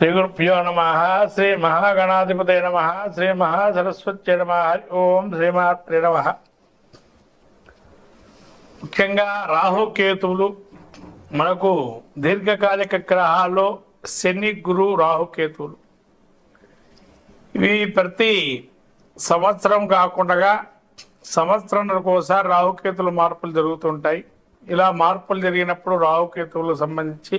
శ్రీ గురుభ్యో నమ శ్రీ మహాగణాధిపతే నమ శ్రీ మహాసరస్వత్యై నమ హరి ఓం శ్రీమాత్రే నమ. ముఖ్యంగా రాహుకేతువులు మనకు దీర్ఘకాలిక గ్రహాల్లో శని గురు రాహుకేతువులు. ఇవి ప్రతి సంవత్సరం కాకుండా సంవత్సరానికి ఒకసారి రాహుకేతులు మార్పులు జరుగుతుంటాయి ఇలా మార్పులు జరిగినప్పుడు రాహుకేతువులకు సంబంధించి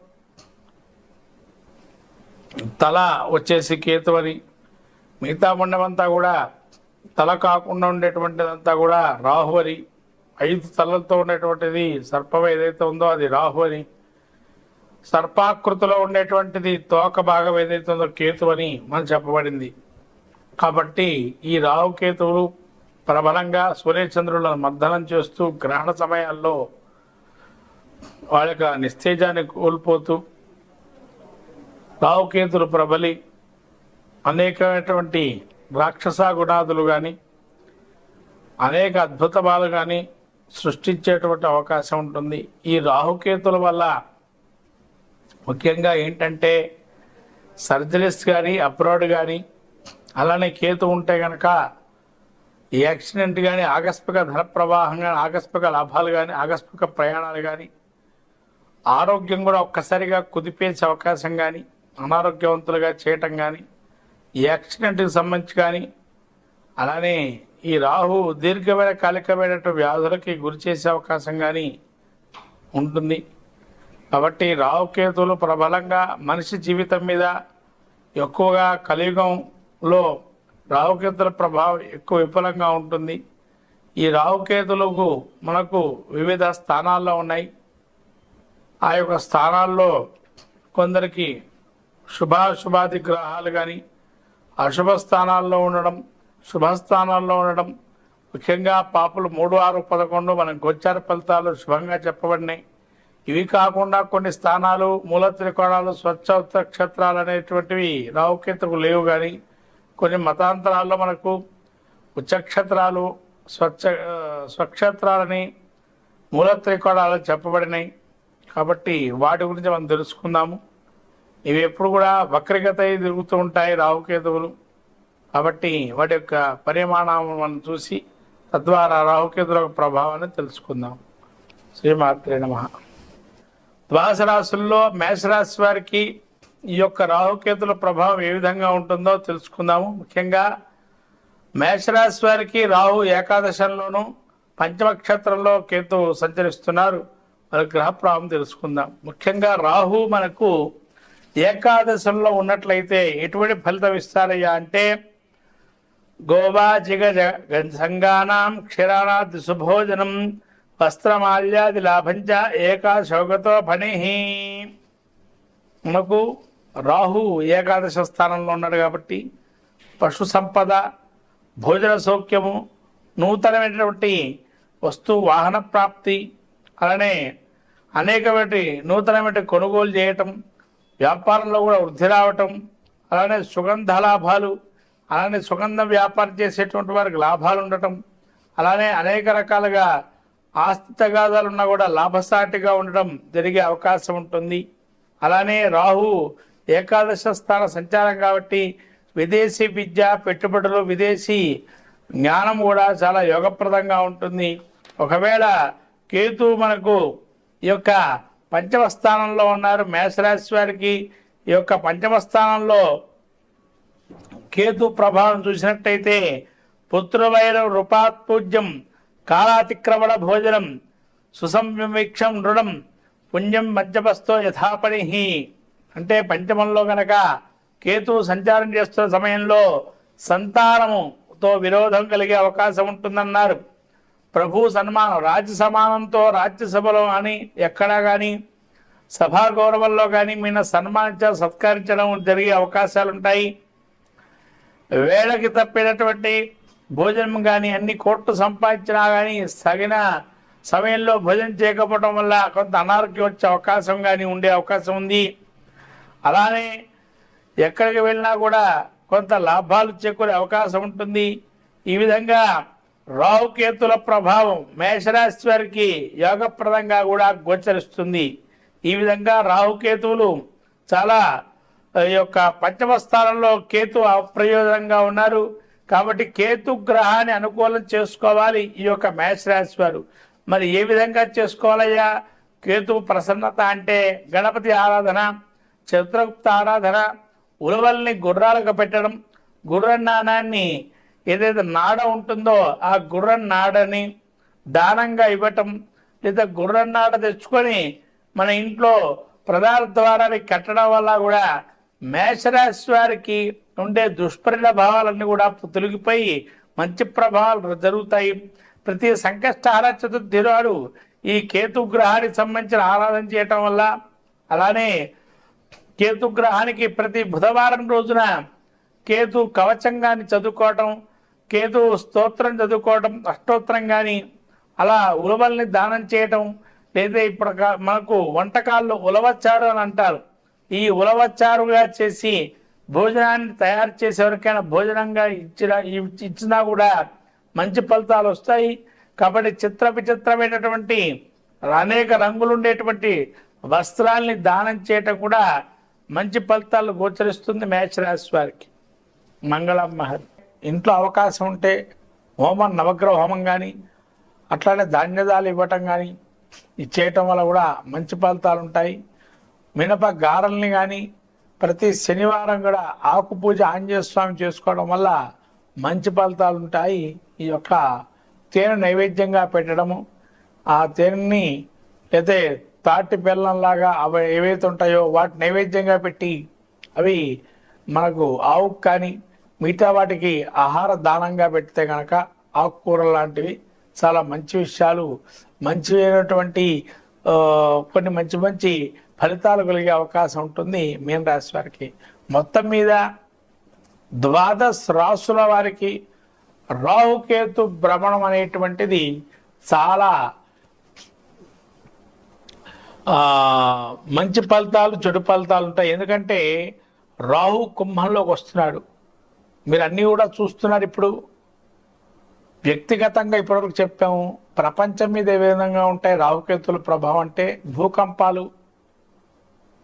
తల వచ్చేసి కేతు అని మిగతా మండమంతా కూడా తల కాకుండా ఉండేటువంటిదంతా కూడా రాహు అని ఐదు తలలతో ఉండేటువంటిది సర్పం ఏదైతే ఉందో అది రాహు అని సర్పాకృతిలో ఉండేటువంటిది తోక భాగం ఏదైతే ఉందో కేతు అని మనం చెప్పబడింది. కాబట్టి ఈ రాహు కేతువులు ప్రబలంగా సూర్యచంద్రులను మర్దనం చేస్తూ గ్రహణ సమయాల్లో వాళ్ళ యొక్క నిస్తేజాన్ని కోల్పోతూ రావుకేతులు ప్రబలి అనేకమైనటువంటి రాక్షస గుణాదులు కానీ అనేక అద్భుతమాలు కానీ సృష్టించేటువంటి అవకాశం ఉంటుంది. ఈ రాహుకేతుల వల్ల ముఖ్యంగా ఏంటంటే సర్జరీస్ కానీ అబ్రాడ్ కానీ అలానే కేతు ఉంటే కనుక ఈ యాక్సిడెంట్ కానీ ఆకస్మిక ధన ప్రవాహం కానీ ఆకస్మిక లాభాలు కానీ ఆకస్మిక ప్రయాణాలు కానీ ఆరోగ్యం కూడా ఒక్కసారిగా కుదిపేసే అవకాశం కానీ అనారోగ్యవంతులుగా చేయటం కానీ ఈ యాక్సిడెంట్కి సంబంధించి కానీ అలానే ఈ రాహు దీర్ఘమైన కాలికమైనటువంటి వ్యాధులకి గురి చేసే అవకాశం కానీ ఉంటుంది. కాబట్టి రాహుకేతువులు ప్రబలంగా మనిషి జీవితం మీద ఎక్కువగా కలియుగంలో రాహుకేతుల ప్రభావం ఎక్కువ విఫలంగా ఉంటుంది. ఈ రాహుకేతులకు మనకు వివిధ స్థానాల్లో ఉన్నాయి. ఆ యొక్క స్థానాల్లో కొందరికి శుభాశుభాది గ్రహాలు కానీ అశుభ స్థానాల్లో ఉండడం శుభస్థానాల్లో ఉండడం ముఖ్యంగా పాపులు మూడు ఆరు పదకొండు మనం గోచార ఫలితాలు శుభంగా చెప్పబడినాయి ఇవి కాకుండా కొన్ని స్థానాలు మూల త్రికోణాలు స్వచ్ఛ క్షేత్రాలు అనేటువంటివి రావుకేతుకు లేవు కానీ కొన్ని మతాంతరాల్లో మనకు ఉచ్చక్షేత్రాలు స్వచ్ఛ స్వక్షేత్రాలని మూల త్రికోణాలు చెప్పబడినాయి కాబట్టి వాటి గురించి మనం తెలుసుకుందాము. ఇవి ఎప్పుడు కూడా వక్రగత తిరుగుతూ ఉంటాయి రాహుకేతువులు. కాబట్టి వాటి యొక్క పరిమాణాలను మనం చూసి తద్వారా రాహుకేతుల ప్రభావాన్ని తెలుసుకుందాం. శ్రీమాత్రే నమ. ద్వాదశ రాశుల్లో మేషరాశి వారికి ఈ యొక్క రాహుకేతుల ప్రభావం ఏ విధంగా ఉంటుందో తెలుసుకుందాము. ముఖ్యంగా మేషరాశి వారికి రాహు ఏకాదశంలోనూ పంచమ క్షేత్రంలో కేతు సంచరిస్తున్నారు. మరి గ్రహ ప్రభావం తెలుసుకుందాం. ముఖ్యంగా రాహు మనకు ఏకాదశంలో ఉన్నట్లయితే ఎటువంటి ఫలితం ఇస్తారయ్యా అంటే గోవా జిగ సంగానాం క్షీరానాది సుభోజనం వస్త్రమాల్యాది లాభంచ ఏకాశోగతో ఫణి మనకు రాహు ఏకాదశ స్థానంలో ఉన్నాడు కాబట్టి పశు సంపద భోజన సౌఖ్యము నూతనమైనటువంటి వస్తు వాహన ప్రాప్తి అలానే అనేకమైన నూతనమైన కొనుగోలు చేయటం వ్యాపారంలో కూడా వృద్ధి రావటం అలానే సుగంధ లాభాలు అలానే సుగంధ వ్యాపారం చేసేటువంటి వారికి లాభాలు ఉండటం అలానే అనేక రకాలుగా ఆస్తి తగాదాలున్నా కూడా లాభసాటిగా ఉండడం జరిగే అవకాశం ఉంటుంది. అలానే రాహు ఏకాదశ స్థాన సంచారం కాబట్టి విదేశీ విద్య పెట్టుబడులు విదేశీ జ్ఞానం కూడా చాలా యోగప్రదంగా ఉంటుంది. ఒకవేళ కేతు మనకు ఈ యొక్క పంచమ స్థానంలో ఉన్నారు. మేషరాశి వారికి ఈ యొక్క పంచమ స్థానంలో కేతు ప్రభావం చూసినట్టయితే పుత్రవైర రూపాత్పూజ్యం కాలాతిక్రమణ భోజనం సుసంవిక్షం నృణం పుణ్యం మధ్యపస్తో యథాపణి అంటే పంచమంలో గనక కేతు సంచారం చేస్తున్న సమయంలో సంతానముతో విరోధం కలిగే అవకాశం ఉంటుందన్నారు. ప్రభు సన్మానం రాజ్య సమానంతో రాజ్యసభలో అని ఎక్కడా కానీ సభా గౌరవంలో కానీ మీన సన్మానించడం సత్కరించడం జరిగే అవకాశాలు ఉంటాయి వేళకి తప్పినటువంటి భోజనం కానీ అన్ని కోట్లు సంపాదించినా కానీ తగిన సమయంలో భోజనం చేయకపోవడం వల్ల కొంత అనారోగ్యం వచ్చే అవకాశం కానీ ఉండే అవకాశం ఉంది. అలానే ఎక్కడికి వెళ్ళినా కూడా కొంత లాభాలు చేకూరే అవకాశం ఉంటుంది. ఈ విధంగా రావుకేతుల ప్రభావం మేషరాశి వారికి యోగప్రదంగా కూడా గోచరిస్తుంది. ఈ విధంగా రాహుకేతువులు చాలా ఈ యొక్క పంచమ స్థానంలో కేతు అప్రయోజనంగా ఉన్నారు. కాబట్టి కేతు గ్రహాన్ని అనుకూలం చేసుకోవాలి ఈ యొక్క మేషరాశి వారు. మరి ఏ విధంగా చేసుకోవాలయ్యా? కేతు ప్రసన్నత అంటే గణపతి ఆరాధన చిత్రగుప్త ఆరాధన ఉలవల్ని గుర్రాలకు పెట్టడం గుర్ర నాణాన్ని ఏదైతే నాడ ఉంటుందో ఆ గుర్రం నాడని దానంగా ఇవ్వటం లేదా గుర్రం నాడ తెచ్చుకొని మన ఇంట్లో ప్రధాన ద్వారానికి కట్టడం వల్ల కూడా మేషరాశి వారికి ఉండే దుష్పరిణాభావాలన్నీ కూడా తొలగిపోయి మంచి ప్రభావాలు జరుగుతాయి. ప్రతి సంకష్టహార చతుర్థి నాడు ఈ కేతు గ్రహానికి సంబంధించిన ఆరాధన చేయటం వల్ల అలానే కేతు గ్రహానికి ప్రతి బుధవారం రోజున కేతు కవచంగాన్ని చదువుకోవటం కేతు స్తోత్రం చదువుకోవటం అష్టోత్తరం కానీ అలా ఉలవల్ని దానం చేయటం లేదా ఇప్పుడు మనకు వంటకాల్లో ఉలవచ్చారు అని అంటారు. ఈ ఉలవచ్చారుగా చేసి భోజనాన్ని తయారు చేసి ఎవరికైనా భోజనంగా ఇచ్చిన ఇచ్చి- ఇచ్చినా కూడా మంచి ఫలితాలు వస్తాయి. కాబట్టి చిత్ర విచిత్రమైనటువంటి అనేక రంగులు ఉండేటువంటి వస్త్రాల్ని దానం చేయటం కూడా మంచి ఫలితాలు గోచరిస్తుంది మేషరాశి వారికి. మంగళం మహర్ ఇంట్లో అవకాశం ఉంటే హోమం నవగ్రహ హోమం కానీ అట్లానే ధాన్యదాలు ఇవ్వటం కానీ ఇది చేయటం వల్ల కూడా మంచి ఫలితాలు ఉంటాయి. మినప గారెల్ని కానీ ప్రతి శనివారం కూడా ఆకు పూజ ఆంజనేయ స్వామి చేసుకోవడం వల్ల మంచి ఫలితాలు ఉంటాయి. ఈ యొక్క తేనె నైవేద్యంగా పెట్టడము ఆ తేనెని లేదా తాటి బెల్లంలాగా అవి ఏవైతే ఉంటాయో వాటి నైవేద్యంగా పెట్టి అవి మనకు ఆవుకు కానీ మిగతా వాటికి ఆహార దానంగా పెడితే కనుక ఆకుకూరలు లాంటివి చాలా మంచి విషయాలు మంచి అయినటువంటి కొన్ని మంచి మంచి ఫలితాలు కలిగే అవకాశం ఉంటుంది మీన రాశి వారికి. మొత్తం మీద ద్వాదశ రాసుల వారికి రాహుకేతు భ్రమణం అనేటువంటిది చాలా మంచి ఫలితాలు చెడు ఫలితాలు ఉంటాయి. ఎందుకంటే రాహు కుంభంలోకి వస్తున్నాడు. మీరు అన్నీ కూడా చూస్తున్నారు ఇప్పుడు. వ్యక్తిగతంగా ఇప్పటివరకు చెప్పాము ప్రపంచం మీద ఏ విధంగా ఉంటాయి రాహుకేతుల ప్రభావం అంటే భూకంపాలు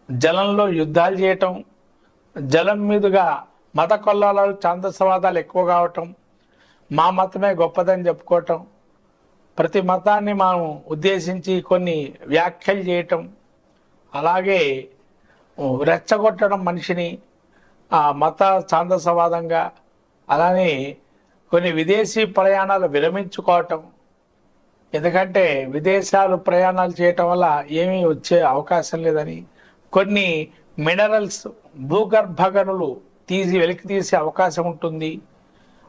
జలంలో యుద్ధాలు చేయటం జలం మీదుగా మత కొల్లాలు ఛాందసవాదాలు ఎక్కువ కావటం మా మతమే గొప్పదని చెప్పుకోవటం ప్రతి మతాన్ని మనం ఉద్దేశించి కొన్ని వ్యాఖ్యలు చేయటం అలాగే రెచ్చగొట్టడం మనిషిని ఆ మత ఛాందసవాదంగా అలానే కొన్ని విదేశీ ప్రయాణాలు విరమించుకోవటం. ఎందుకంటే విదేశాలు ప్రయాణాలు చేయటం వల్ల ఏమీ వచ్చే అవకాశం లేదని కొన్ని మినరల్స్ భూగర్భ గనులు తీసి వెలికి తీసే అవకాశం ఉంటుంది.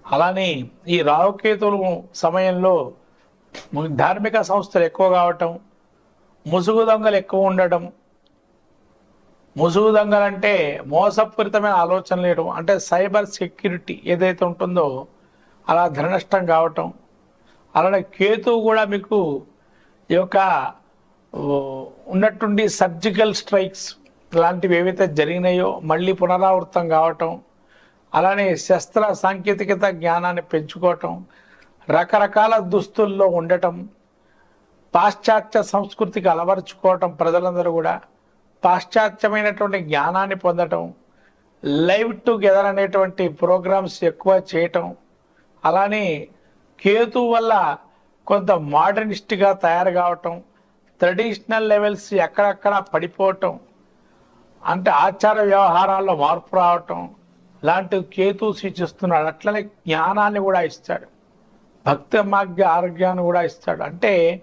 అలానే ఈ రావుకేతులు సమయంలో ధార్మిక సంస్థలు ఎక్కువ కావటం ముసుగు దొంగలు ఎక్కువ ఉండటం ముసుగు దొంగలంటే మోసపూరితమైన ఆలోచన లేయడం అంటే సైబర్ సెక్యూరిటీ ఏదైతే ఉంటుందో అలా ధననష్టం కావటం అలానే కేతువు కూడా మీకు ఈ యొక్క ఉన్నట్టుండి సర్జికల్ స్ట్రైక్స్ లాంటివి ఏవైతే జరిగినాయో మళ్ళీ పునరావృతం కావటం అలానే శస్త్ర సాంకేతికత జ్ఞానాన్ని పెంచుకోవటం రకరకాల దుస్తుల్లో ఉండటం పాశ్చాత్య సంస్కృతికి అలవరుచుకోవటం ప్రజలందరూ కూడా పాశ్చాత్యమైనటువంటి జ్ఞానాన్ని పొందటం లైవ్ టుగెదర్ అనేటువంటి ప్రోగ్రామ్స్ ఎక్కువ చేయటం అలానే కేతు వల్ల కొంత మోడర్నిస్ట్గా తయారు కావటం ట్రెడిషనల్ లెవెల్స్ ఎక్కడెక్కడ పడిపోవటం అంటే ఆచార వ్యవహారాల్లో మార్పు రావటం లాంటివి కేతు సూచిస్తున్నాడు. అట్లనే జ్ఞానాన్ని కూడా ఇస్తాడు. భక్తి మార్గ ఆరోగ్యాన్ని కూడా ఇస్తాడు. అంటే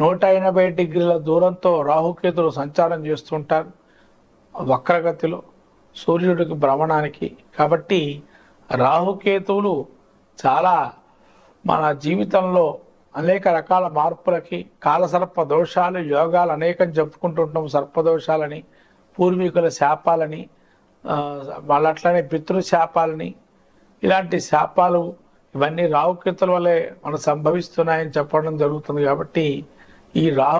నూట ఎనభై డిగ్రీల దూరంతో రాహుకేతులు సంచారం చేస్తుంటారు. వక్రగతిలో సూర్యుడికి భ్రమణానికి. కాబట్టి రాహుకేతువులు చాలా మన జీవితంలో అనేక రకాల మార్పులకి కాలసర్ప దోషాలు యోగాలు అనేకం చెప్పుకుంటుంటాం సర్పదోషాలని పూర్వీకుల శాపాలని వాళ్ళు అట్లనే పితృ శాపాలని. ఇలాంటి శాపాలు ఇవన్నీ రాహుకేతుల వల్లే మనం సంభవిస్తున్నాయని చెప్పడం జరుగుతుంది కాబట్టి ఈ రాహు